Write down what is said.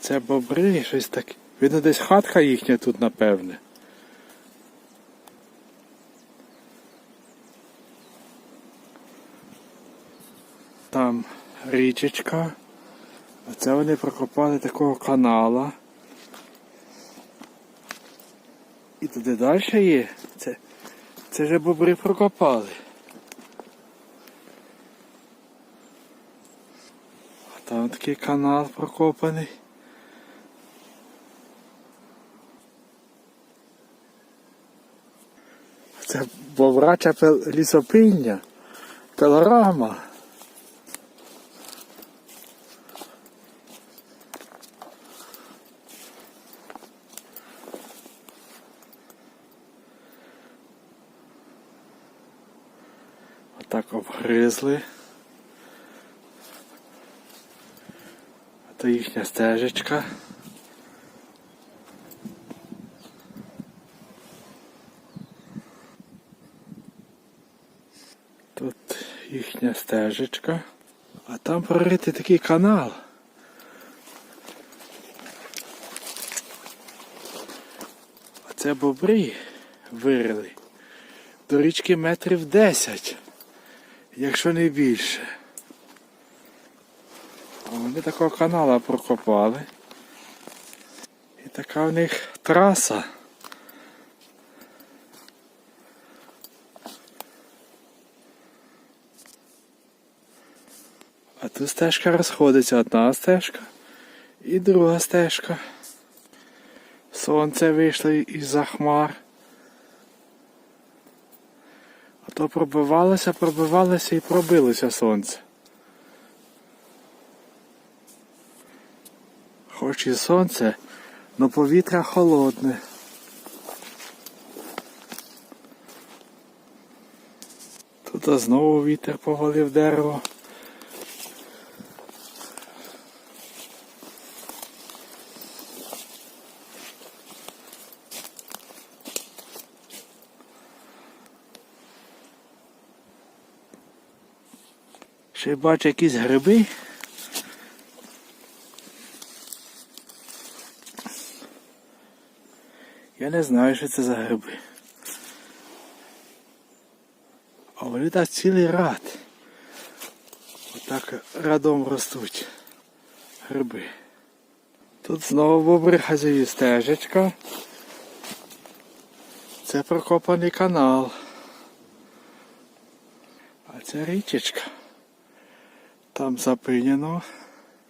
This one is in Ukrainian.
Це бобри, щось таке. Видно, десь хатка їхня тут, напевне. Там річечка. А це вони прокопали такого канала. І туди далі є. Це, це вже бобри прокопали. А там такий канал прокопаний. Це боврача пел- лісопильня. Пилорама. Отак обгризли. Це їхня стежечка. Тут їхня стежечка. А там проритий такий канал. А це бобри вирили. До річки метрів 10, якщо не більше. А Вони такого канала прокопали. І така в них траса. А тут стежка розходиться, одна стежка і друга стежка. Сонце вийшло із-за хмар. А то пробивалося, пробивалося і пробилося сонце. Хоч і сонце, но повітря холодне. Тут знову вітер повалив дерево. Ще бачу якісь гриби. Я не знаю, що це за гриби. А вони так цілий ряд. Отак рядом ростуть гриби. Тут знову бобри хазяї стежечка. Це прокопаний канал. А це річечка. Там запинено.